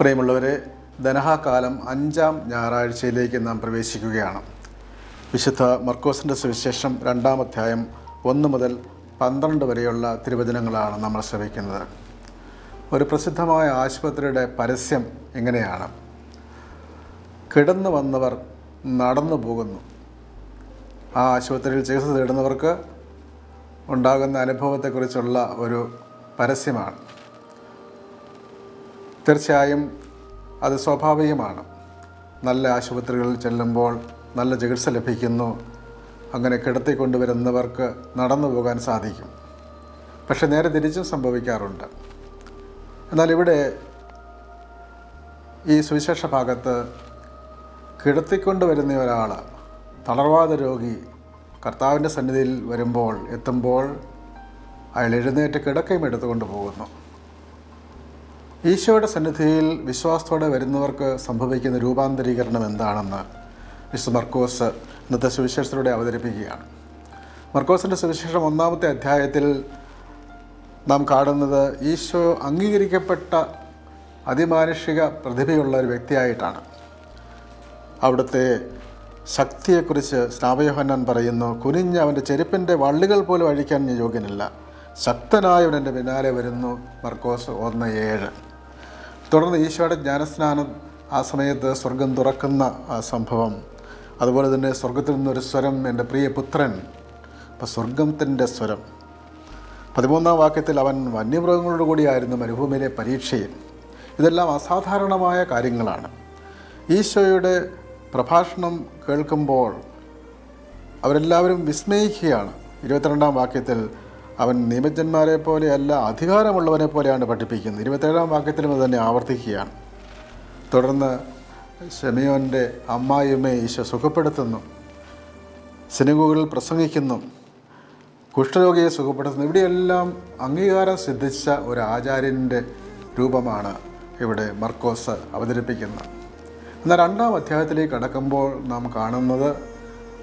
പ്രിയമുള്ളവരെ ധനഹാകാലം അഞ്ചാം ഞായറാഴ്ചയിലേക്ക് നാം പ്രവേശിക്കുകയാണ്. വിശുദ്ധ മർക്കോസിന്റെ സുവിശേഷം രണ്ടാം അധ്യായം ഒന്ന് മുതൽ പന്ത്രണ്ട് വരെയുള്ള തിരുവചനങ്ങളാണ് നമ്മൾ ശ്രമിക്കുന്നത് ഒരു പ്രസിദ്ധമായ ആശുപത്രിയുടെ പരസ്യം ഇങ്ങനെയാണ്. കിടന്നു വന്നവർ നടന്നു പോകുന്നു. ആ ആശുപത്രിയിൽ ചികിത്സ തേടുന്നവർക്ക് ഉണ്ടാകുന്ന അനുഭവത്തെക്കുറിച്ചുള്ള ഒരു പരസ്യമാണ്. തീർച്ചയായും അത് സ്വാഭാവികമാണ്. നല്ല ആശുപത്രികളിൽ ചെല്ലുമ്പോൾ നല്ല ചികിത്സ ലഭിക്കുന്നു. അങ്ങനെ കിടത്തിക്കൊണ്ടുവരുന്നവർക്ക് നടന്നു പോകാൻ സാധിക്കും. പക്ഷെ നേരെ തിരിച്ചും സംഭവിക്കാറുണ്ട്. എന്നാൽ ഇവിടെ ഈ സുവിശേഷ ഭാഗത്ത് കിടത്തിക്കൊണ്ടുവരുന്ന ഒരാൾ തളർവാദ രോഗി കർത്താവിന്റെ സന്നിധിയിൽ വരുമ്പോൾ എത്തുമ്പോൾ അയാൾ എഴുന്നേറ്റ് കിടക്കയും എടുത്തുകൊണ്ട് പോകുന്നു. ഈശോയുടെ സന്നിധിയിൽ വിശ്വാസത്തോടെ വരുന്നവർക്ക് സംഭവിക്കുന്ന രൂപാന്തരീകരണം എന്താണെന്ന് വിശുദ്ധ മർക്കോസ് ഇന്നത്തെ സുവിശേഷത്തിലൂടെ അവതരിപ്പിക്കുകയാണ്. മർക്കോസിന്റെ സുവിശേഷം ഒന്നാമത്തെ അധ്യായത്തിൽ നാം കാണുന്നത് ഈശോ അംഗീകരിക്കപ്പെട്ട അതിമാനുഷിക പ്രതിഭയുള്ള ഒരു വ്യക്തിയായിട്ടാണ്. അവിടുത്തെ ശക്തിയെക്കുറിച്ച് സ്നാപയോഹന്നാൻ പറയുന്നു കുനിഞ്ഞ് അവന്റെ ചെരുപ്പിന്റെ വള്ളികൾ പോലും അഴിക്കാൻ ഞാൻ യോഗ്യനല്ല. ശക്തനായവൻ എന്റെ പിന്നാലെ വരുന്നു. മർക്കോസ് ഒന്ന് ഏഴ്. തുടർന്ന് ഈശോയുടെ ജ്ഞാനസ്നാനം ആ സമയത്ത് സ്വർഗം തുറക്കുന്ന സംഭവം. അതുപോലെ തന്നെ സ്വർഗത്തിൽ നിന്നൊരു സ്വരം എന്റെ പ്രിയ പുത്രൻ അപ്പോൾ സ്വർഗത്തിന്റെ സ്വരം. പതിമൂന്നാം വാക്യത്തിൽ അവൻ വന്യമൃഗങ്ങളോട് കൂടിയായിരുന്നു മരുഭൂമിയിലെ പരീക്ഷയിൽ. ഇതെല്ലാം അസാധാരണമായ കാര്യങ്ങളാണ്. ഈശോയുടെ പ്രഭാഷണം കേൾക്കുമ്പോൾ അവരെല്ലാവരും വിസ്മയിക്കുകയാണ്. ഇരുപത്തിരണ്ടാം വാക്യത്തിൽ അവൻ നിയമജ്ഞന്മാരെ പോലെയല്ല അധികാരമുള്ളവനെ പോലെയാണ് പഠിപ്പിക്കുന്നത്. ഇരുപത്തേഴാം വാക്യത്തിലും അത് തന്നെ ആവർത്തിക്കുകയാണ്. തുടർന്ന് ഷെമിയോന്റെ അമ്മായിയമ്മയെ ഈശോ സുഖപ്പെടുത്തുന്നു. സിനിമകളിൽ പ്രസംഗിക്കുന്നു. കുഷ്ഠരോഗിയെ സുഖപ്പെടുത്തുന്നു. ഇവിടെയെല്ലാം അംഗീകാരം സിദ്ധിച്ച ഒരു ആചാര്യന്റെ രൂപമാണ് ഇവിടെ മർക്കോസ് അവതരിപ്പിക്കുന്നത്. എന്നാൽ രണ്ടാം അധ്യായത്തിലേക്ക് കടക്കുമ്പോൾ നാം കാണുന്നത്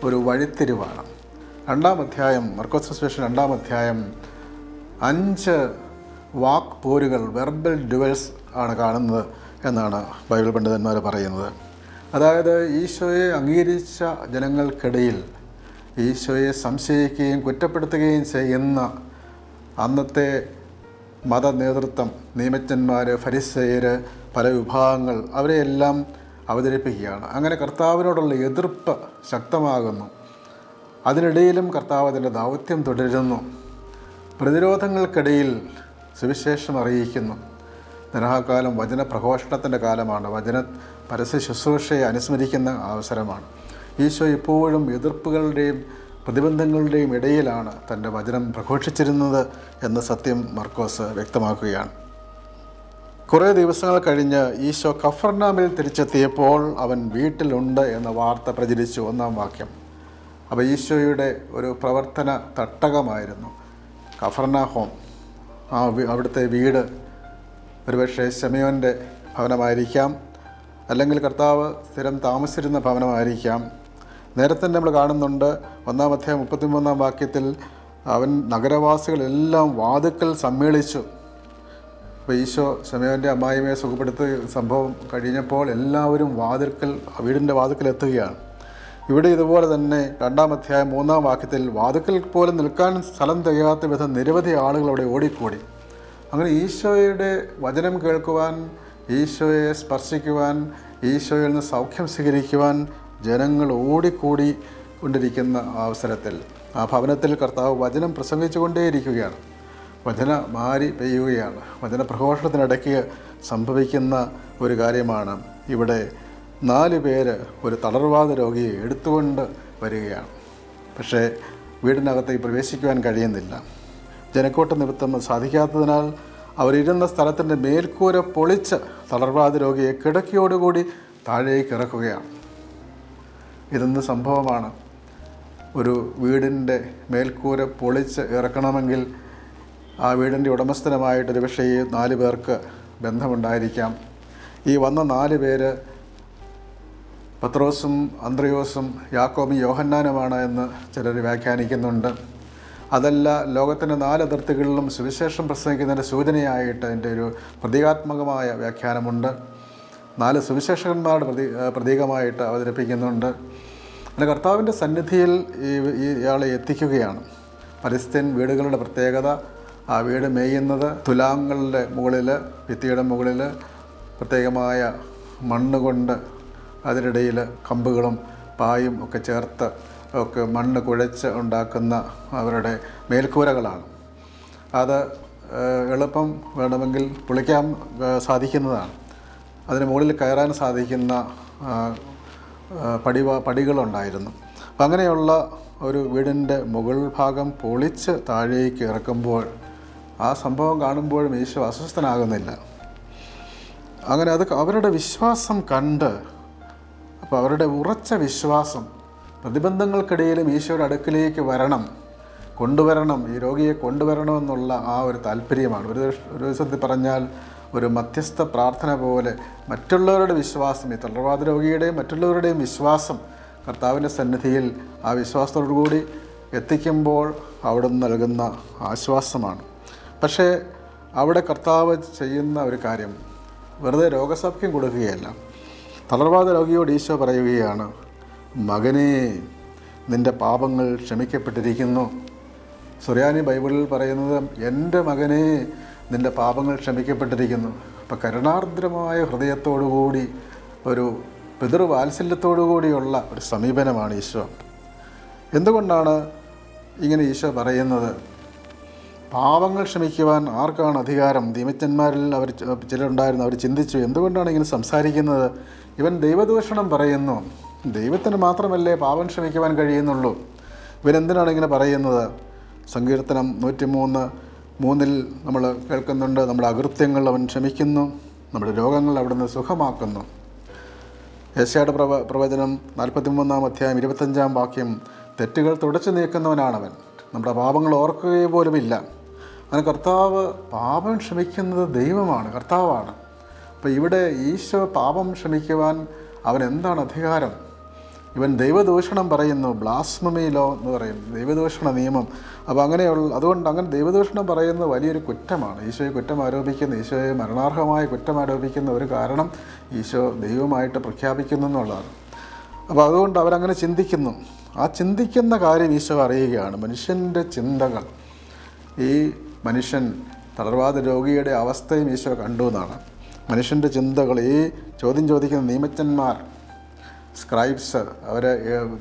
ഒരു വഴിത്തിരിവാണ്. രണ്ടാം അധ്യായം മർക്കോസ് സ്പെഷ്യൽ രണ്ടാം അധ്യായം അഞ്ച് വാക്ക് പോരുകൾ വെർബൽ ഡുവൽസ് ആണ് കാണുന്നത് എന്നാണ് ബൈബിൾ പണ്ഡിതന്മാർ പറയുന്നത്. അതായത് ഈശോയെ അംഗീകരിച്ച ജനങ്ങൾക്കിടയിൽ ഈശോയെ സംശയിക്കുകയും കുറ്റപ്പെടുത്തുകയും ചെയ്യുന്ന അന്നത്തെ മത നേതൃത്വം നിയമജ്ഞന്മാർ ഫരിസയർ പല വിഭാഗങ്ങൾ അവരെയെല്ലാം അവതരിപ്പിക്കുകയാണ്. അങ്ങനെ കർത്താവിനോടുള്ള എതിർപ്പ് ശക്തമാകുന്നു. അതിനിടയിലും കർത്താവ് അതിന്റെ ദൗത്യം തുടരുന്നു. പ്രതിരോധങ്ങൾക്കിടയിൽ സുവിശേഷം അറിയിക്കുന്നു. ധനഹാകാലം വചന പ്രഘോഷണത്തിന്റെ കാലമാണ്. വചന പരസ്യ ശുശ്രൂഷയെ അനുസ്മരിക്കുന്ന അവസരമാണ്. ഈശോ ഇപ്പോഴും എതിർപ്പുകളുടെയും പ്രതിബന്ധങ്ങളുടെയും ഇടയിലാണ് തന്റെ വചനം പ്രഘോഷിച്ചിരുന്നത് എന്ന സത്യം മർക്കോസ് വ്യക്തമാക്കുകയാണ്. കുറേ ദിവസങ്ങൾ കഴിഞ്ഞ് ഈശോ കഫർനാമിൽ തിരിച്ചെത്തിയപ്പോൾ അവൻ വീട്ടിലുണ്ട് എന്ന വാർത്ത പ്രചരിച്ചു ഒന്നാം വാക്യം. അപ്പോൾ ഈശോയുടെ ഒരു പ്രവർത്തന തട്ടകമായിരുന്നു. കഫർണ ഹോം. ആ അവിടുത്തെ വീട് ഒരുപക്ഷെ ശമയോന്റെ ഭവനമായിരിക്കാം. അല്ലെങ്കിൽ കർത്താവ് സ്ഥിരം താമസിച്ചിരുന്ന ഭവനമായിരിക്കാം. നേരത്തെ നമ്മൾ കാണുന്നുണ്ട് ഒന്നാം അധ്യായം മുപ്പത്തിമൂന്നാം വാക്യത്തിൽ അവൻ നഗരവാസികളെല്ലാം വാതുക്കൽ സമ്മേളിച്ചു. അപ്പോൾ ഈശോ ശമയോന്റെ അമ്മായിമയെ സുഖപ്പെടുത്തിയ സംഭവം കഴിഞ്ഞപ്പോൾ എല്ലാവരും വാതിൽക്കൽ വീടിന്റെ വാതിൽക്കൽ എത്തുകയാണ്. ഇവിടെ ഇതുപോലെ തന്നെ രണ്ടാം അധ്യായം മൂന്നാം വാക്യത്തിൽ വാതുക്കൽ പോലും നിൽക്കാൻ സ്ഥലം തികയാത്ത വിധം നിരവധി ആളുകൾ അവിടെ ഓടിക്കൂടി. അങ്ങനെ ഈശോയുടെ വചനം കേൾക്കുവാൻ ഈശോയെ സ്പർശിക്കുവാൻ ഈശോയിൽ നിന്ന് സൗഖ്യം സ്വീകരിക്കുവാൻ ജനങ്ങൾ ഓടിക്കൂടി കൊണ്ടിരിക്കുന്ന അവസരത്തിൽ ആ ഭവനത്തിൽ കർത്താവ് വചനം പ്രസംഗിച്ചുകൊണ്ടേയിരിക്കുകയാണ്. വചന മാറി പെയ്യുകയാണ്. വചന പ്രഘോഷണത്തിനിടയ്ക്ക് സംഭവിക്കുന്ന ഒരു കാര്യമാണ് ഇവിടെ നാല് പേര് ഒരു തളർവാദ രോഗിയെ എടുത്തുകൊണ്ട് വരികയാണ്. പക്ഷേ വീടിനകത്തേക്ക് പ്രവേശിക്കുവാൻ കഴിയുന്നില്ല. ജനക്കൂട്ട നിമിത്തം സാധിക്കാത്തതിനാൽ അവരിരുന്ന സ്ഥലത്തിന്റെ മേൽക്കൂര പൊളിച്ച് തളർവാദ രോഗിയെ കിടക്കിയോടുകൂടി താഴേക്ക് ഇറക്കുകയാണ്. ഇതെന്ത് സംഭവമാണ്? ഒരു വീടിന്റെ മേൽക്കൂര പൊളിച്ച് ഇറക്കണമെങ്കിൽ ആ വീടിന്റെ ഉടമസ്ഥനുമായിട്ടൊരു പക്ഷേ ഈ നാല് പേർക്ക് ബന്ധമുണ്ടായിരിക്കാം. ഈ വന്ന നാല് പേര് പത്രോസും അന്ത്രയോസും യാക്കോബും യോഹന്നാനുമാണ് എന്ന് ചിലർ വ്യാഖ്യാനിക്കുന്നുണ്ട്. അതല്ല ലോകത്തിന്റെ നാല് അതിർത്തികളിലും സുവിശേഷം പ്രസംഗിക്കുന്നതിന്റെ സൂചനയായിട്ട് അതിന്റെ ഒരു പ്രതീകാത്മകമായ വ്യാഖ്യാനമുണ്ട്. നാല് സുവിശേഷകന്മാരുടെ പ്രതി പ്രതീകമായിട്ട് അവതരിപ്പിക്കുന്നുണ്ട്. അങ്ങനെ കർത്താവിന്റെ സന്നിധിയിൽ ഈ ഇയാളെ എത്തിക്കുകയാണ്. പലസ്തീൻ വീടുകളുടെ പ്രത്യേകത ആ വീട് മേയുന്നത് തുലാങ്ങളുടെ മുകളിൽ ഭിത്തിയുടെ മുകളിൽ പ്രത്യേകമായ മണ്ണ് കൊണ്ട് അതിനിടയിൽ കമ്പുകളും പായും ഒക്കെ ചേർത്ത് ഒക്കെ മണ്ണ് കുഴച്ച് ഉണ്ടാക്കുന്ന അവരുടെ മേൽക്കൂരകളാണ്. അത് എളുപ്പം വേണമെങ്കിൽ പൊളിക്കാൻ സാധിക്കുന്നതാണ്. അതിന് മുകളിൽ കയറാൻ സാധിക്കുന്ന പടിവ പടികളുണ്ടായിരുന്നു. അപ്പം അങ്ങനെയുള്ള ഒരു വീടിന്റെ മുകൾ ഭാഗം പൊളിച്ച് താഴേക്ക് ഇറക്കുമ്പോൾ ആ സംഭവം കാണുമ്പോഴും ഈശോ അസ്വസ്ഥനാകുന്നില്ല. അങ്ങനെ അത് അവരുടെ വിശ്വാസം കണ്ട് അപ്പോൾ അവരുടെ ഉറച്ച വിശ്വാസം പ്രതിബന്ധങ്ങൾക്കിടയിലും ഈശോയുടെ അടുക്കിലേക്ക് വരണം കൊണ്ടുവരണം ഈ രോഗിയെ കൊണ്ടുവരണമെന്നുള്ള ആ ഒരു താല്പര്യമാണ്. ഒരു ഒരു ദിവസത്തിൽ പറഞ്ഞാൽ ഒരു മധ്യസ്ഥ പ്രാർത്ഥന പോലെ മറ്റുള്ളവരുടെ വിശ്വാസം ഈ തളർവാദ രോഗിയുടെയും മറ്റുള്ളവരുടെയും വിശ്വാസം കർത്താവിന്റെ സന്നിധിയിൽ ആ വിശ്വാസത്തോടു കൂടി എത്തിക്കുമ്പോൾ അവിടുന്ന് നൽകുന്ന ആശ്വാസമാണ്. പക്ഷേ അവിടെ കർത്താവ് ചെയ്യുന്ന ഒരു കാര്യം വെറുതെ രോഗസൗഖ്യം കൊടുക്കുകയല്ല. തളർവാദ രോഗിയോട് ഈശോ പറയുകയാണ് മകനെ നിന്റെ പാപങ്ങൾ ക്ഷമിക്കപ്പെട്ടിരിക്കുന്നു. സുറിയാനി ബൈബിളിൽ പറയുന്നത് എന്റെ മകനെ നിന്റെ പാപങ്ങൾ ക്ഷമിക്കപ്പെട്ടിരിക്കുന്നു. അപ്പം കരുണാർദ്രമായ ഹൃദയത്തോടുകൂടി ഒരു പിതൃവാത്സല്യത്തോടു കൂടിയുള്ള ഒരു സമീപനമാണ് ഈശോ. എന്തുകൊണ്ടാണ് ഇങ്ങനെ ഈശോ പറയുന്നത്? പാവങ്ങൾ ക്ഷമിക്കുവാൻ ആർക്കാണ് അധികാരം? നിയമജ്ഞന്മാരിൽ അവർ ചിലരുണ്ടായിരുന്നു. അവർ ചിന്തിച്ചു എന്തുകൊണ്ടാണ് ഇങ്ങനെ സംസാരിക്കുന്നത്? ഇവൻ ദൈവദൂഷണം പറയുന്നു. ദൈവത്തിന് മാത്രമല്ലേ പാവം ക്ഷമിക്കുവാൻ കഴിയുന്നുള്ളൂ. ഇവൻ എന്തിനാണ് ഇങ്ങനെ പറയുന്നത്? സങ്കീർത്തനം നൂറ്റിമൂന്ന് മൂന്നിൽ നമ്മൾ കേൾക്കുന്നുണ്ട് നമ്മുടെ അകൃത്യങ്ങൾ അവൻ ക്ഷമിക്കുന്നു നമ്മുടെ രോഗങ്ങൾ അവിടുന്ന് സുഖമാക്കുന്നു. യേശയുടെ പ്രവ പ്രവചനം നാൽപ്പത്തിമൂന്നാം അധ്യായം ഇരുപത്തഞ്ചാം വാക്യം തെറ്റുകൾ തുടച്ചു നീക്കുന്നവനാണവൻ. നമ്മുടെ പാപങ്ങൾ ഓർക്കുകയെ പോലുമില്ല അങ്ങനെ കർത്താവ് പാപം ക്ഷമിക്കുന്നത് ദൈവമാണ് കർത്താവാണ്. അപ്പോൾ ഇവിടെ ഈശോ പാപം ക്ഷമിക്കുവാൻ അവൻ എന്താണ് അധികാരം? ഇവൻ ദൈവദൂഷണം പറയുന്നു ബ്ലാസ്മമി ലോ എന്ന് പറയും ദൈവദൂഷണ നിയമം. അപ്പോൾ അങ്ങനെയുള്ള അതുകൊണ്ട് അങ്ങനെ ദൈവദൂഷണം പറയുന്ന വലിയൊരു കുറ്റമാണ്. ഈശോയെ കുറ്റം ആരോപിക്കുന്ന ഈശോയെ മരണാർഹമായ കുറ്റം ആരോപിക്കുന്ന ഒരു കാരണം ഈശോ ദൈവമായിട്ട് പ്രഖ്യാപിക്കുന്നു എന്നുള്ളതാണ്. അപ്പോൾ അതുകൊണ്ട് അവരങ്ങനെ ചിന്തിക്കുന്നു. ആ ചിന്തിക്കുന്ന കാര്യം ഈശോ അറിയുകയാണ്. മനുഷ്യന്റെ ചിന്തകൾ. ഈ മനുഷ്യൻ തളർവാദ രോഗിയുടെ അവസ്ഥയും ഈശോ കണ്ടു എന്നാണ്. മനുഷ്യന്റെ ചിന്തകൾ ഈ ചോദ്യം ചോദിക്കുന്ന നിയമജ്ഞന്മാർ സ്ക്രൈബ്സ് അവർ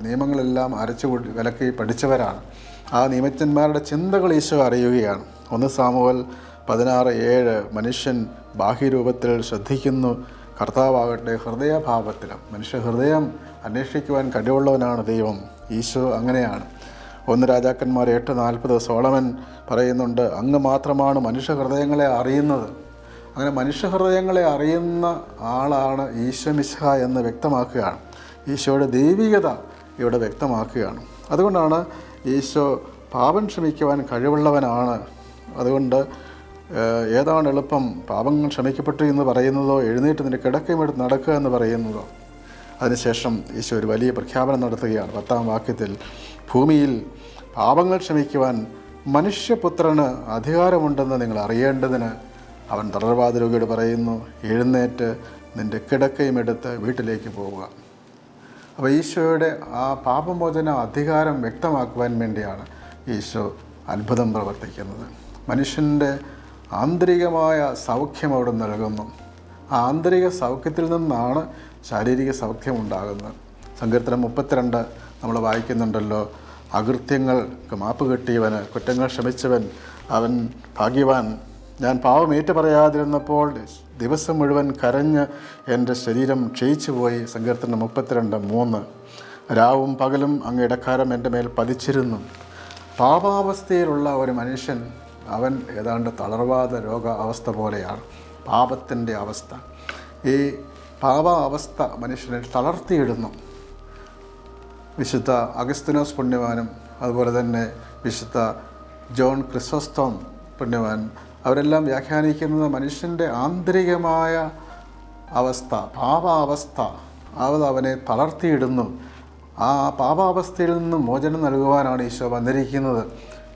നിയമങ്ങളെല്ലാം അരച്ചു വിലക്കി പഠിച്ചവരാണ്. ആ നിയമജ്ഞന്മാരുടെ ചിന്തകൾ ഈശോ അറിയുകയാണ്. ഒന്ന് സാമുവൽ പതിനാറ് ഏഴ് മനുഷ്യൻ ബാഹ്യരൂപത്തിൽ ശ്രദ്ധിക്കുന്നു കർത്താവാകട്ടെ ഹൃദയഭാവത്തിലും. മനുഷ്യ ഹൃദയം അന്വേഷിക്കുവാൻ കഴിവുള്ളവനാണ് ദൈവം. ഈശോ അങ്ങനെയാണ്. ഒന്ന് രാജാക്കന്മാർ എട്ട് നാൽപ്പത് സോളമൻ പറയുന്നുണ്ട് അങ്ങ് മാത്രമാണ് മനുഷ്യഹൃദയങ്ങളെ അറിയുന്നത്. അങ്ങനെ മനുഷ്യഹൃദയങ്ങളെ അറിയുന്ന ആളാണ് ഈശോ മിശിഹ എന്ന് വ്യക്തമാക്കുകയാണ്. ഈശോയുടെ ദൈവികത ഇവിടെ വ്യക്തമാക്കുകയാണ്. അതുകൊണ്ടാണ് ഈശോ പാപം ക്ഷമിക്കുവാൻ കഴിവുള്ളവനാണ്. അതുകൊണ്ട് ഏതാണ് എളുപ്പം? പാപങ്ങൾ ക്ഷമിക്കപ്പെട്ടു എന്ന് പറയുന്നതോ എഴുന്നേറ്റ് നിന്റെ കിടക്കയും എടുത്ത് നടക്കുക എന്ന് പറയുന്നതോ? അതിനുശേഷം ഈശോ ഒരു വലിയ പ്രഖ്യാപനം നടത്തുകയാണ്. പത്താം വാക്യത്തിൽ ഭൂമിയിൽ പാപങ്ങൾ ക്ഷമിക്കുവാൻ മനുഷ്യപുത്രന് അധികാരമുണ്ടെന്ന് നിങ്ങൾ അറിയേണ്ടതിന് അവൻ തളർവാദ രോഗിയോട് പറയുന്നു എഴുന്നേറ്റ് നിന്റെ കിടക്കയും എടുത്ത് വീട്ടിലേക്ക് പോവുക. അപ്പോൾ ഈശോയുടെ ആ പാപമോചന അധികാരം വ്യക്തമാക്കുവാൻ വേണ്ടിയാണ് ഈശോ അത്ഭുതം പ്രവർത്തിക്കുന്നത്. മനുഷ്യന്റെ ആന്തരികമായ സൗഖ്യം അവിടെ നൽകുന്നു. ആന്തരിക സൗഖ്യത്തിൽ നിന്നാണ് ശാരീരിക സൗഖ്യം ഉണ്ടാകുന്നത് സങ്കീർത്തനം മുപ്പത്തിരണ്ട് നമ്മൾ വായിക്കുന്നുണ്ടല്ലോ അകൃത്യങ്ങൾക്ക് മാപ്പ് കിട്ടിയവന് കുറ്റങ്ങൾ ക്ഷമിച്ചവൻ അവൻ ഭാഗ്യവാൻ. ഞാൻ പാവം ഏറ്റു പറയാതിരുന്നപ്പോൾ ദിവസം മുഴുവൻ കരഞ്ഞ് എന്റെ ശരീരം ക്ഷയിച്ചു പോയി സങ്കീർത്തനം മുപ്പത്തിരണ്ട് മൂന്ന്. രാവും പകലും അങ്ങ് ഇടക്കാരം എന്റെ മേൽ പതിച്ചിരുന്നു. പാപാവസ്ഥയിലുള്ള ഒരു മനുഷ്യൻ അവൻ ഏതാണ്ട് തളർവാദ രോഗ അവസ്ഥ പോലെയാണ്. പാപത്തിന്റെ അവസ്ഥ. ഈ പാപ അവസ്ഥ മനുഷ്യനെ തളർത്തിയിടുന്നു. വിശുദ്ധ അഗസ്തിനോസ് പുണ്യവാനും അതുപോലെ തന്നെ വിശുദ്ധ ജോൺ ക്രിസോസ്തോം പുണ്യവാൻ അവരെല്ലാം വ്യാഖ്യാനിക്കുന്നത് മനുഷ്യന്റെ ആന്തരികമായ അവസ്ഥ പാപാവസ്ഥ. അത് അവനെ തളർത്തിയിടുന്നു. ആ പാപാവസ്ഥയിൽ നിന്ന് മോചനം നൽകുവാനാണ് ഈശോ വന്നിരിക്കുന്നത്.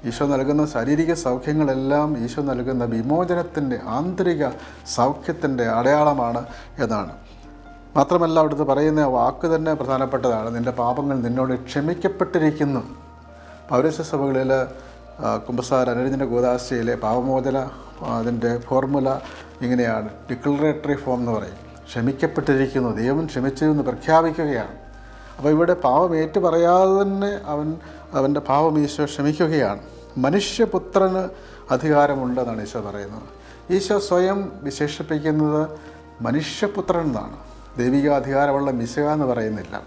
ഈശോ നൽകുന്ന ശാരീരിക സൗഖ്യങ്ങളെല്ലാം ഈശോ നൽകുന്ന വിമോചനത്തിന്റെ ആന്തരിക സൗഖ്യത്തിന്റെ അടയാളമാണ് എന്നാണ്. മാത്രമല്ല അവിടുത്തെ പറയുന്ന വാക്ക് തന്നെ പ്രധാനപ്പെട്ടതാണ്. നിന്റെ പാപങ്ങൾ നിന്നോട് ക്ഷമിക്കപ്പെട്ടിരിക്കുന്നു. പൗരസ്യ സഭകളിൽ കുമ്പസാര അനുരഞ്ജന ഗോദാശയിലെ പാപമോചന അതിന്റെ ഫോർമുല ഇങ്ങനെയാണ്. ഡിക്ലറേറ്ററി ഫോം എന്ന് പറയും. ക്ഷമിക്കപ്പെട്ടിരിക്കുന്നു. ദൈവം ക്ഷമിച്ചു എന്ന് പ്രഖ്യാപിക്കുകയാണ്. അപ്പോൾ ഇവിടെ പാപം ഏറ്റു പറയാതെ തന്നെ അവൻ അവന്റെ പാപം ഈശോ ക്ഷമിക്കുകയാണ്. മനുഷ്യപുത്രന് അധികാരമുണ്ടെന്നാണ് ഈശോ പറയുന്നത്. ഈശോ സ്വയം വിശേഷിപ്പിക്കുന്നത് മനുഷ്യപുത്രൻ എന്നാണ്. ദൈവിക അധികാരമുള്ള മിശിഹ എന്ന് പറയുന്നില്ല.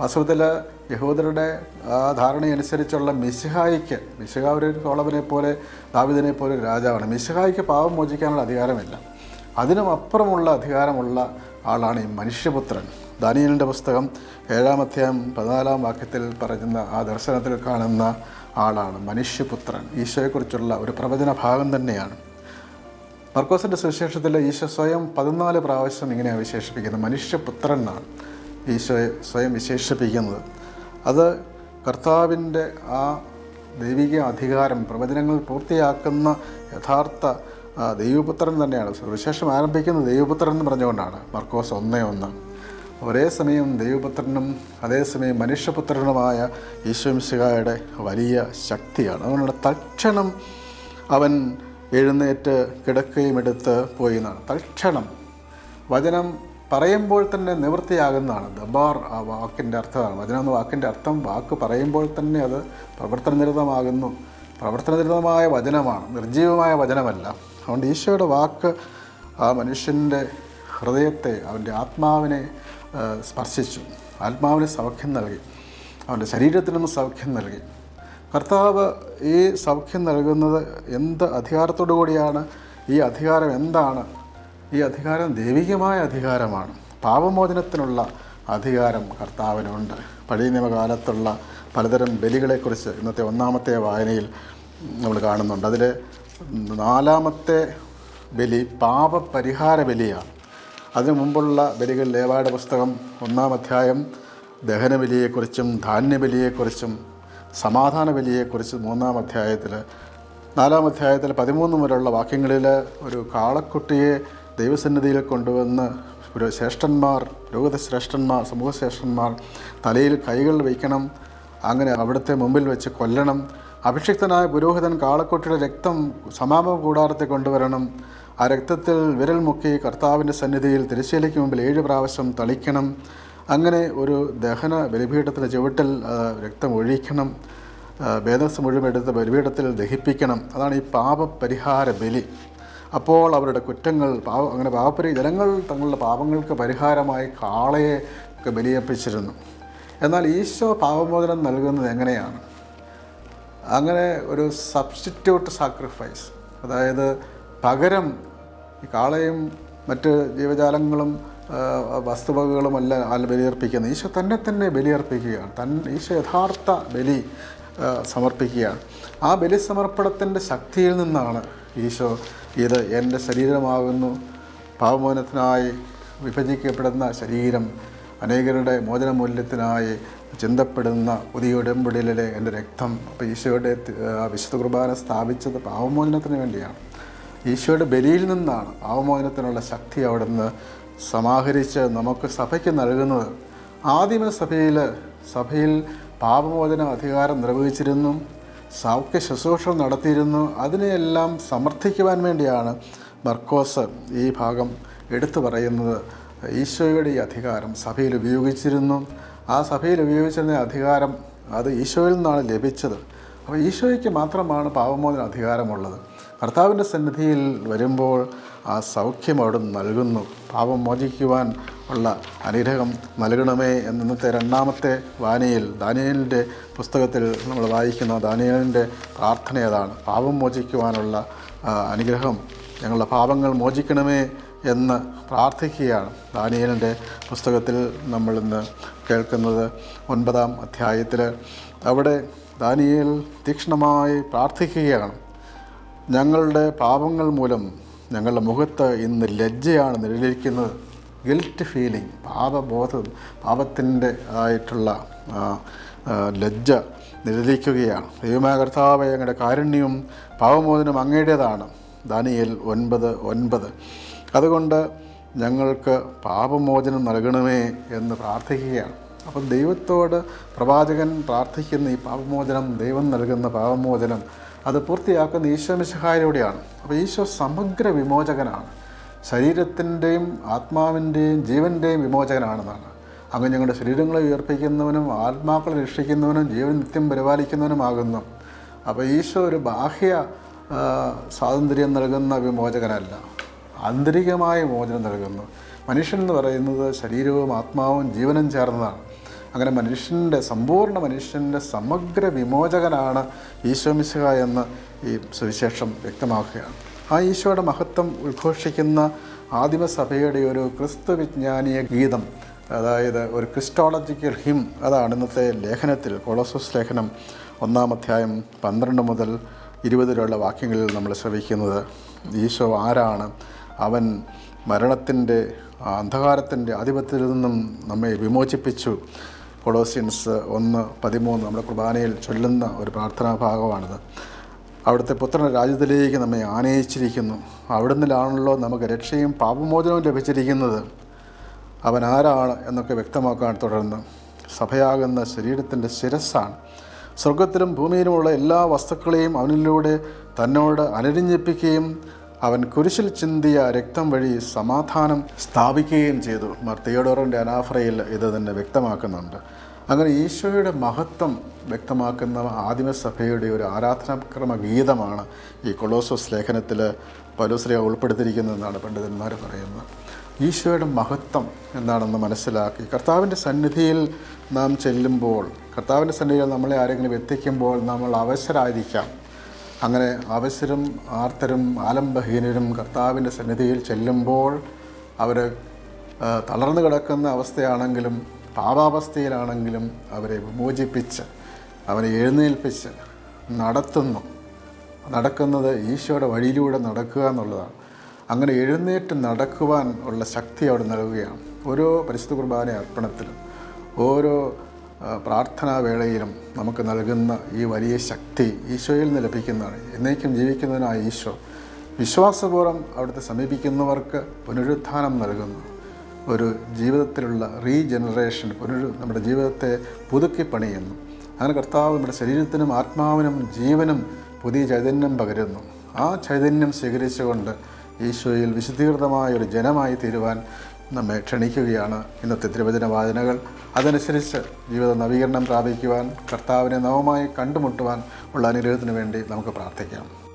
വാസ്തവത്തിൽ യഹൂദരുടെ ആ ധാരണയനുസരിച്ചുള്ള മിശിഹായിക്ക് മിശിഹ ഒരു സോളവനെ പോലെ ദാവിദിനെ പോലെ ഒരു രാജാവാണ്. മിശിഹായിക്ക് പാവം മോചിക്കാനുള്ള അധികാരമില്ല. അതിനും അപ്പുറമുള്ള അധികാരമുള്ള ആളാണ് ഈ മനുഷ്യപുത്രൻ. ദാനിയലിന്റെ പുസ്തകം ഏഴാം അധ്യായം പതിനാലാം വാക്യത്തിൽ പറയുന്ന ആ ദർശനത്തിൽ കാണുന്ന ആളാണ് മനുഷ്യപുത്രൻ. ഈശോയെക്കുറിച്ചുള്ള ഒരു പ്രവചന ഭാഗം തന്നെയാണ്. മർക്കോസിന്റെ സുവിശേഷത്തിൽ ഈശോ സ്വയം പതിനാല് പ്രാവശ്യം ഇങ്ങനെയാണ് വിശേഷിപ്പിക്കുന്നത് മനുഷ്യപുത്രൻ എന്നാണ് ഈശോയെ സ്വയം വിശേഷിപ്പിക്കുന്നത്. അത് കർത്താവിന്റെ ആ ദൈവിക അധികാരം പ്രവചനങ്ങൾ പൂർത്തിയാക്കുന്ന യഥാർത്ഥ ദൈവപുത്രൻ തന്നെയാണ്. സുവിശേഷം ആരംഭിക്കുന്നത് ദൈവപുത്രൻ എന്ന് പറഞ്ഞുകൊണ്ടാണ്. മർക്കോസ് ഒന്നേ ഒന്ന്. ഒരേ സമയം ദൈവപുത്രനും അതേസമയം മനുഷ്യപുത്രനുമായ ഈശ്വംശികായുടെ വലിയ ശക്തിയാണ്. അതുകൊണ്ട് തക്ഷണം അവൻ എഴുന്നേറ്റ് കിടക്കുകയും എടുത്ത് പോയി എന്നാണ്. തൽക്ഷണം വചനം പറയുമ്പോൾ തന്നെ നിവൃത്തിയാകുന്നതാണ്. ദബാർ ആ വാക്കിന്റെ അർത്ഥമാണ്. വചനം എന്ന വാക്കിന്റെ അർത്ഥം വാക്ക് പറയുമ്പോൾ തന്നെ അത് പ്രവർത്തനനിരതമാകുന്നു. പ്രവർത്തനനിരതമായ വചനമാണ്. നിർജീവമായ വചനമല്ല. അതുകൊണ്ട് ഈശോയുടെ വാക്ക് ആ മനുഷ്യന്റെ ഹൃദയത്തെ അവന്റെ ആത്മാവിനെ സ്പർശിച്ചു. ആത്മാവിന് സൗഖ്യം നൽകി. അവന്റെ ശരീരത്തിനും സൗഖ്യം നൽകി. കർത്താവ് ഈ സൗഖ്യം നൽകുന്നത് എന്ത് അധികാരത്തോടു കൂടിയാണ്? ഈ അധികാരം എന്താണ്? ഈ അധികാരം ദൈവികമായ അധികാരമാണ്. പാപമോചനത്തിനുള്ള അധികാരം കർത്താവിനുണ്ട്. പഴയ നിയമകാലത്തുള്ള പലതരം ബലികളെക്കുറിച്ച് ഇന്നത്തെ ഒന്നാമത്തെ വായനയിൽ നമ്മൾ കാണുന്നുണ്ട്. അതിൽ നാലാമത്തെ ബലി പാപപരിഹാര ബലിയാണ്. അതിനു മുമ്പുള്ള ബലികൾ ലേവായുടെ പുസ്തകം ഒന്നാം അധ്യായം ദഹനബലിയെക്കുറിച്ചും ധാന്യബലിയെക്കുറിച്ചും സമാധാന ബലിയെക്കുറിച്ച് മൂന്നാം അധ്യായത്തിൽ നാലാം അധ്യായത്തിൽ പതിമൂന്ന് മുതലുള്ള വാക്യങ്ങളിൽ ഒരു കാളക്കുട്ടിയെ ദൈവസന്നിധിയിൽ കൊണ്ടുവന്ന് ഒരു ശ്രേഷ്ഠന്മാർ ലോകശ്രേഷ്ഠന്മാർ ശ്രേഷ്ഠന്മാർ സമൂഹശ്രേഷ്ഠന്മാർ തലയിൽ കൈകൾ വയ്ക്കണം അങ്ങനെ അവിടുത്തെ മുമ്പിൽ വെച്ച് കൊല്ലണം അഭിഷിക്തനായ പുരോഹിതൻ കാളക്കുട്ടിയുടെ രക്തം സമാപ കൂടാരത്തെ കൊണ്ടുവരണം ആ രക്തത്തിൽ വിരൽ മുക്കി കർത്താവിന്റെ സന്നിധിയിൽ തിരശ്ശീലയ്ക്ക് മുമ്പിൽ ഏഴ് പ്രാവശ്യം തളിക്കണം. അങ്ങനെ ഒരു ദഹന ബലിപീഠത്തിന്റെ ചുവട്ടിൽ രക്തം ഒഴിക്കണം. വേദസ് മുഴുവൻ എടുത്ത് ബലിപീഠത്തിൽ ദഹിപ്പിക്കണം. അതാണ് ഈ പാപപരിഹാര ബലി. അപ്പോൾ അവരുടെ കുറ്റങ്ങൾ പാവ അങ്ങനെ പാപപരി ജനങ്ങൾ തങ്ങളുടെ പാപങ്ങൾക്ക് പരിഹാരമായി കാളയെ ഒക്കെ ബലിയർപ്പിച്ചിരുന്നു. എന്നാൽ ഈശോ പാപമോചനം നൽകുന്നത് എങ്ങനെയാണ്? അങ്ങനെ ഒരു സബ്സ്റ്റിറ്റ്യൂട്ട് സാക്രിഫൈസ് അതായത് പകരം ഈ കാളയും മറ്റ് ജീവജാലങ്ങളും വസ്തുവകകളുമല്ല ബലിയർപ്പിക്കുന്നത് ഈശോ തന്നെ തന്നെ ബലിയർപ്പിക്കുകയാണ്. തൻ ഈശോ യഥാർത്ഥ ബലി സമർപ്പിക്കുകയാണ്. ആ ബലി സമർപ്പണത്തിന്റെ ശക്തിയിൽ നിന്നാണ് ഈശോ ഇത് എന്റെ ശരീരമാകുന്നു. പാവമോചനത്തിനായി വിഭജിക്കപ്പെടുന്ന ശരീരം അനേകരുടെ മോചനമൂല്യത്തിനായി ചിന്തപ്പെടുന്ന പുതിയ ഉടമ്പടിയിലെ എന്റെ രക്തം. അപ്പോൾ ഈശോയുടെ വിശുദ്ധ കുർബാന സ്ഥാപിച്ചത് പാവമോചനത്തിന് വേണ്ടിയാണ്. ഈശോയുടെ ബലിയിൽ നിന്നാണ് അവമോചനത്തിനുള്ള ശക്തി അവിടുന്ന് സമാഹരിച്ച് നമുക്ക് സഭയ്ക്ക് നൽകുന്നത്. ആദിമ സഭയിൽ സഭയിൽ പാപമോചന അധികാരം നിർവഹിച്ചിരുന്നു സൗഖ്യ ശുശ്രൂഷ നടത്തിയിരുന്നു. അതിനെയെല്ലാം സമർത്ഥിക്കുവാൻ വേണ്ടിയാണ് മർക്കോസ് ഈ ഭാഗം എടുത്തു പറയുന്നത്. ഈശോയുടെ ഈ അധികാരം സഭയിൽ ഉപയോഗിച്ചിരുന്നു. ആ സഭയിൽ ഉപയോഗിച്ചിരുന്ന അധികാരം അത് ഈശോയിൽ നിന്നാണ് ലഭിച്ചത്. അപ്പോൾ ഈശോയ്ക്ക് മാത്രമാണ് പാപമോചന അധികാരമുള്ളത്. കർത്താവിന്റെ സന്നിധിയിൽ വരുമ്പോൾ ആ സൗഖ്യം അവിടെ നൽകുന്നു. പാപം മോചിക്കുവാൻ ഉള്ള അനുഗ്രഹം നൽകണമേ എന്നത്തെ രണ്ടാമത്തെ വാനിയിൽ ദാനിയലിന്റെ പുസ്തകത്തിൽ നമ്മൾ വായിക്കുന്ന ദാനിയലിന്റെ പ്രാർത്ഥന അതാണ്. പാപം മോചിക്കുവാനുള്ള അനുഗ്രഹം. ഞങ്ങളുടെ പാപങ്ങൾ മോചിക്കണമേ എന്ന് പ്രാർത്ഥിക്കുകയാണ് ദാനിയലിന്റെ പുസ്തകത്തിൽ നമ്മളിന്ന് കേൾക്കുന്നത് ഒൻപതാം അധ്യായത്തിൽ. അവിടെ ദാനിയേൽ തീക്ഷ്ണമായി പ്രാർത്ഥിക്കുകയാണ്. ഞങ്ങളുടെ പാപങ്ങൾ മൂലം ഞങ്ങളുടെ മുഖത്ത് ഇന്ന് ലജ്ജയാണ് നിലനിൽക്കുന്നത് ഗിൽറ്റ് ഫീലിംഗ് പാപബോധം പാപത്തിന്റെ ആയിട്ടുള്ള ലജ്ജ നിലനിൽക്കുകയാണ് ദൈവമായ കർത്താവ് ഞങ്ങളുടെ കാരുണ്യവും പാപമോചനം അങ്ങയുടേതാണ്. ദാനിയൽ ഒൻപത് ഒൻപത്. അതുകൊണ്ട് ഞങ്ങൾക്ക് പാപമോചനം നൽകണമേ എന്ന് പ്രാർത്ഥിക്കുകയാണ്. അപ്പം ദൈവത്തോട് പ്രവാചകൻ പ്രാർത്ഥിക്കുന്ന ഈ പാപമോചനം ദൈവം നൽകുന്ന പാപമോചനം അത് പൂർത്തിയാക്കുന്ന ഈശോ മിശിഹായിലൂടെയാണ്. അപ്പോൾ ഈശോ സമഗ്ര വിമോചകനാണ്. ശരീരത്തിന്റെയും ആത്മാവിന്റെയും ജീവന്റെയും വിമോചകനാണെന്നാണ്. അങ്ങ് ഞങ്ങളുടെ ശരീരങ്ങളെ ഉയർപ്പിക്കുന്നവനും ആത്മാക്കളെ രക്ഷിക്കുന്നവനും ജീവൻ നിത്യം പരിപാലിക്കുന്നവനുമാകുന്നു. അപ്പോൾ ഈശോ ഒരു ബാഹ്യ സ്വാതന്ത്ര്യം നൽകുന്ന വിമോചകനല്ല. ആന്തരികമായ മോചനം നൽകുന്നു. മനുഷ്യൻ എന്ന് പറയുന്നത് ശരീരവും ആത്മാവും ജീവനും ചേർന്നതാണ്. അങ്ങനെ മനുഷ്യന്റെ സമ്പൂർണ മനുഷ്യന്റെ സമഗ്ര വിമോചകനാണ് ഈശോ മിശിഹ എന്ന് ഈ സുവിശേഷം വ്യക്തമാക്കുകയാണ്. ആ ഈശോയുടെ മഹത്വം ഉദ്ഘോഷിക്കുന്ന ആദിമസഭയുടെ ഒരു ക്രിസ്തു വിജ്ഞാനീയ ഗീതം അതായത് ഒരു ക്രിസ്റ്റോളജിക്കൽ ഹിം അതാണ് ഇന്നത്തെ ലേഖനത്തിൽ കൊളോസസ് ലേഖനം ഒന്നാം അധ്യായം പന്ത്രണ്ട് മുതൽ ഇരുപതിലുള്ള വാക്യങ്ങളിൽ നമ്മൾ ശ്രവിക്കുന്നത് ഈശോ ആരാണ് അവൻ മരണത്തിന്റെ അന്ധകാരത്തിന്റെ ആധിപത്യത്തിൽ നിന്നും നമ്മെ വിമോചിപ്പിച്ചു കൊളോസിയൻസ് ഒന്ന് പതിമൂന്ന് നമ്മുടെ കുർബാനയിൽ ചൊല്ലുന്ന ഒരു പ്രാർത്ഥനാ ഭാഗമാണിത്. അവിടുത്തെ പുത്രൻ രാജ്യത്തിലേക്ക് നമ്മെ ആനയിച്ചിരിക്കുന്നു. അവിടുന്നിലാണല്ലോ നമുക്ക് രക്ഷയും പാപമോചനവും ലഭിച്ചിരിക്കുന്നത്. അവൻ ആരാണ് എന്നൊക്കെ വ്യക്തമാക്കാൻ തുടർന്ന് സഭയാകുന്ന ശരീരത്തിന്റെ ശിരസ്സാണ്. സ്വർഗത്തിലും ഭൂമിയിലുമുള്ള എല്ലാ വസ്തുക്കളെയും അവനിലൂടെ തന്നോട് അനുരഞ്ജിപ്പിക്കുകയും അവൻ കുരിശിൽ ചിന്തിയ രക്തം വഴി സമാധാനം സ്ഥാപിക്കുകയും ചെയ്തു. മർ തിയോഡോറിന്റെ അനാഫ്രയിൽ ഇത് തന്നെ വ്യക്തമാക്കുന്നുണ്ട്. അങ്ങനെ ഈശോയുടെ മഹത്വം വ്യക്തമാക്കുന്ന ആദിമസഭയുടെ ഒരു ആരാധനാക്രമ ഗീതമാണ് ഈ കൊളോസോസ് ലേഖനത്തിൽ പൗലോസ്ലിയ ഉൾപ്പെടുത്തിയിരിക്കുന്നതെന്നാണ് പണ്ഡിതന്മാർ പറയുന്നത്. ഈശോയുടെ മഹത്വം എന്താണെന്ന് മനസ്സിലാക്കി. കർത്താവിന്റെ സന്നിധിയിൽ നാം ചെല്ലുമ്പോൾ കർത്താവിന്റെ സന്നിധിയിൽ നമ്മളെ ആരെങ്കിലും എത്തിക്കുമ്പോൾ നമ്മൾ അവശരായിരിക്കാം. അങ്ങനെ അവസരം ആർത്തരും ആലംബഹീനരും കർത്താവിന്റെ സന്നിധിയിൽ ചെല്ലുമ്പോൾ അവർ തളർന്നു കിടക്കുന്ന അവസ്ഥയാണെങ്കിലും പാപാവസ്ഥയിലാണെങ്കിലും അവരെ വിമോചിപ്പിച്ച് അവരെ എഴുന്നേൽപ്പിച്ച് നടത്തുന്നു. നടക്കുന്നത് ഈശോയുടെ വഴിയിലൂടെ നടക്കുക എന്നുള്ളതാണ്. അങ്ങനെ എഴുന്നേറ്റ് നടക്കുവാൻ ഉള്ള ശക്തി അവിടെ നൽകുകയാണ്. ഓരോ പരിശുദ്ധ കുർബാന അർപ്പണത്തിലും ഓരോ പ്രാർത്ഥനാ വേളയിലും നമുക്ക് നൽകുന്ന ഈ വലിയ ശക്തി ഈശോയിൽ നിന്ന് ലഭിക്കുന്നതാണ്. എന്നേക്കും ജീവിക്കുന്നതിനായ ഈശോ വിശ്വാസപൂർവം അവിടുത്തെ സമീപിക്കുന്നവർക്ക് പുനരുത്ഥാനം നൽകുന്നു. ഒരു ജീവിതത്തിലുള്ള റീജനറേഷൻ പുനരു നമ്മുടെ ജീവിതത്തെ പുതുക്കി പണിയുന്നു. അങ്ങനെ കർത്താവ് നമ്മുടെ ശരീരത്തിനും ആത്മാവിനും ജീവനും പുതിയ ചൈതന്യം പകരുന്നു. ആ ചൈതന്യം സ്വീകരിച്ചുകൊണ്ട് ഈശോയിൽ വിശുദ്ധീകൃതമായ ഒരു ജനമായി തീരുവാൻ നമ്മെ ക്ഷണിക്കുകയാണ് ഇന്നത്തെ തിരുവചന വാചനകൾ അതനുസരിച്ച് ജീവിത നവീകരണം പ്രാപിക്കുവാൻ കർത്താവിനെ നവമായി കണ്ടുമുട്ടുവാൻ ഉള്ള അനുഗ്രഹത്തിന് വേണ്ടി നമുക്ക് പ്രാർത്ഥിക്കാം.